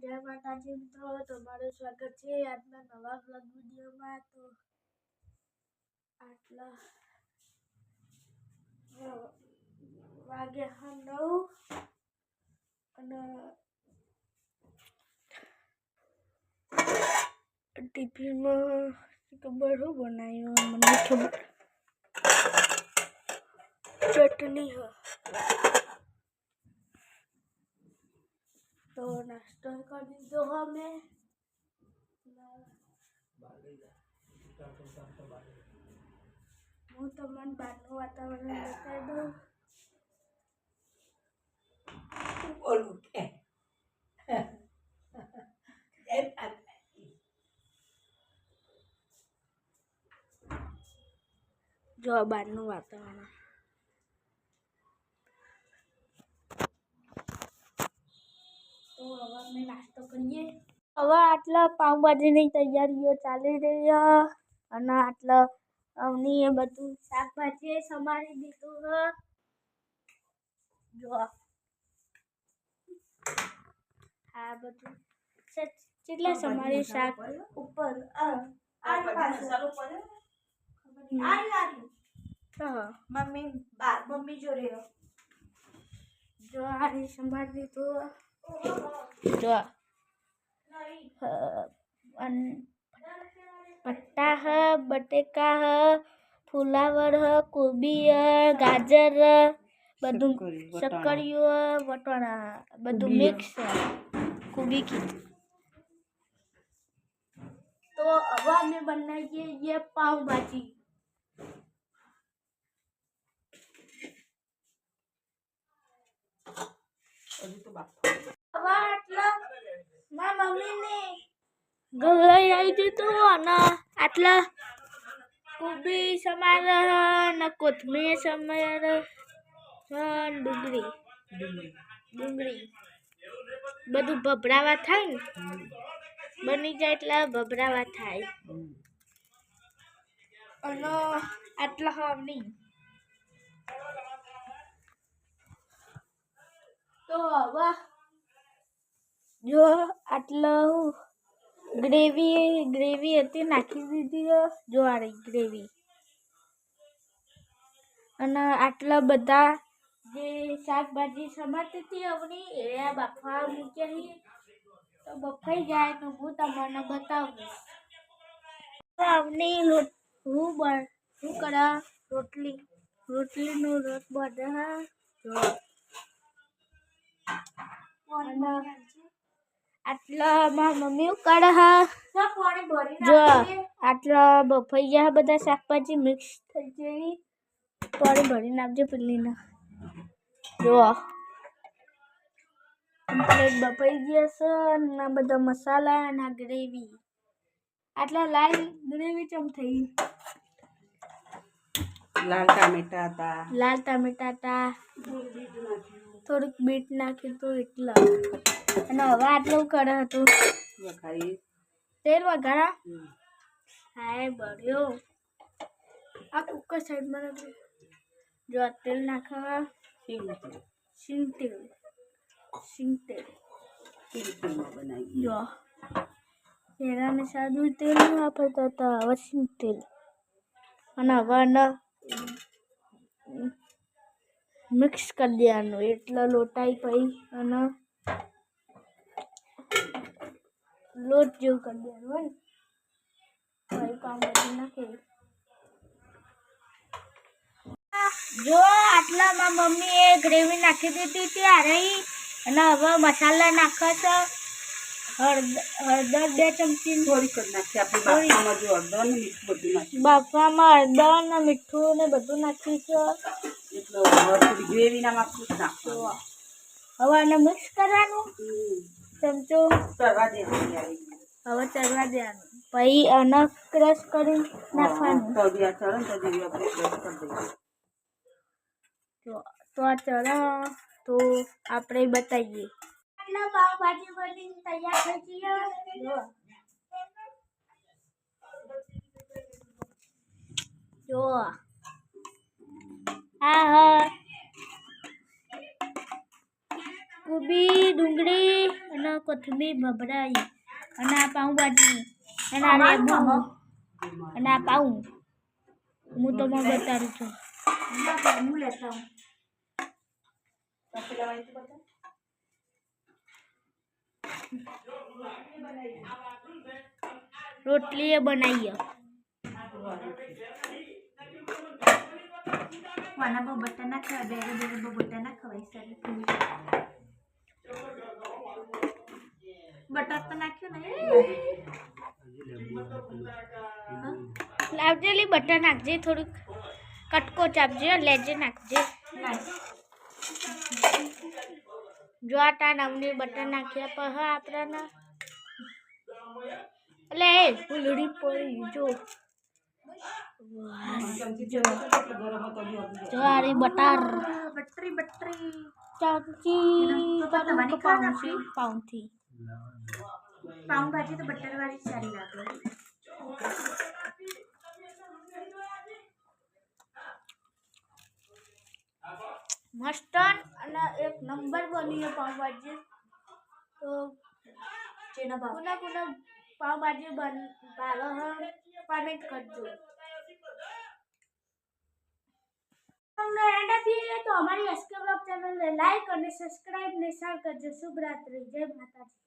જય માતાજી મિત્રો, તમારું સ્વાગત છે આજના નવા બ્લોગ વિડીયોમાં. તો આટલા વાગ્યા વાગે હા નવ અને ટિફિનમાં ખબર શું બનાવ્યું? મને ખબર. ચટણી હ. તો નાસ્તો કરી દીધો અમે હું તમને બહારનું વાતાવરણ બતાવી દઉં બોલું કે જય માતાજી. જો આ બહારનું વાતાવરણ તો હવે અમે નાસ્તો કરીએ હવે આટલા પાઉંભાજીની તૈયારીઓ ચાલી રહી છે અને આટલા અવની એ બધું શાકભાજી સમારી દીધું છે જો આ બધું છે- કેટલા સમારી શાક ઉપર આ આની પાસે આની આની હા મમ્મી બા મમ્મી જોડે રહો. જો આ સંભાળ દીધું જો અ, અન- પટ્ટા હ બટેકા હ ફુલાવર હ કોબી હ ગાજર હ, બધું શક્કરી, વટાણા. શક્કરિયું હ, વટાણા બધું કોબી હ. મિક્સ કોબી કીધું તો હવે અમે બનાવીએ છીએ પાઉંભાજી તો મારા મમ્મીને ગલાઈ આવી દીધું અને આટલા કોબી સમાર અને કોથમીર સમાર ડુંગળી ડુંગળી. બધું ભભરાવા થાય ને બની જાય એટલે ભભરાવા થાય. અને આટલા હવની તો હવે જો આટલો ગ્રેવી ગ્રેવી હતી નાખી દીધી. જો આ રહી ગ્રેવી. અને આટલા બધા જે શાકભાજી સમાતી હતી અવની એ બાફવા મૂક્યા છે તો બફાઈ જાય તો હું તમને બતાવું આવની હું બન હું કરા રોટલી રોટલીનો રોટ બધા જો. અને આટલા મારા મમ્મી શું કરે હા ના પાણી ભરી જો નાખીએ. આટલા બફાઈ ગયા બધા શાકભાજી મિક્સ થઈ જઈ પાણી ભરી નાખજો પેલીને જો કમ્પ્લીટ બફાઈ ગયા છે અને આ બધા મસાલા અને આ ગ્રેવી આટલા લાલ ગ્રેવી ચમ થઈ? લાલ ટામેટા હતા. લાલ ટામેટા હતા. થોડુંક બીટ નાખ્યું હતું એટલા. અને હવે આટલું કરે હતું. તેલ વઘારા? હા બળ્યો. આ કુકર સાઈડમાં નાખી જો આ તેલ નાખવા. સિંગ તેલ. સિંગ તેલ જો. પહેલાં મેં સાદું તેલ વાપરતા હતા હવે સિંગ તેલ અને હવે મિક્સ કરી દેવાનું. એટલે લોટાઈ પછી અને લોટ જેવું કરી દેવાનું હોય પછી પાઉંભાજી નાખી. જો આટલામાં મમ્મીએ ગ્રેવી નાખી દીધી ત્યારે અને હવે મસાલા નાખો છો. હળદર હળદર બે ચમચી. થોડી કરી નાખી. આપણે બાફામાં જો અડદા ને મીઠું બધું નાખ્યું. હળદર ને મીઠું ને બધું નાખ્યું છે. થોડી ગ્રેવીના માપનું જ નાખવાનું હવે આને મિક્સ કરવાનું સમજો ચમચો તરવા દેવાની આવી હવે ચડવા દેવાનું. પછી આને ક્રશ કરી નાખવાનું તવિયા આ ચરણ તો જેવી આપણે ક્રશ કરી દઈએ. તો તો આ ચરણ તો આપણે બતાવીએ. પાવભાજી બની તૈયાર થઈ જો. જો. હા હા. કોબી ડુંગળી અને કોથમીર ભભરાઈ. અને આ પાઉંભાજી. અને આ લેબુ અને આ પાઉં. હું તમને બતાડું છું. હું લેતા હું. રોટલી એ બનાવીએ. કોના બહુ બટર ના ખવાય બેરે બેરે બહુ બટર ના ખવાય સારી બટર તો નાખ્યું ને લાવજે લી બટર નાખજે થોડુંક કટકો ચાપજે લેજે નાખજે નાખ જો આ તા નામની બટર નાખ્યા પર હા આપણાને એટલે એ ફૂલડી પડી જો બટરી. બટરી ચામચી. તો પણ તમારી પાઉંથી પાઉંથી. પાઉંભાજી તો બટર વાળી સારી લાગે. મસ્ટર્ડ અને એક નંબર બની છે પાઉંભાજી. તો જેનો ભાવ. કોના કોના પાઉંભાજી બન ભાવે હે? કમેન્ટ કરજો. તમને એન્ડ આપીએ તો અમારી એસકે બ્લોગ ચેનલને લાઈક અને સબસ્ક્રાઇબ ને શેર કરજો. શુભ રાત્રિ. જય માતાજી.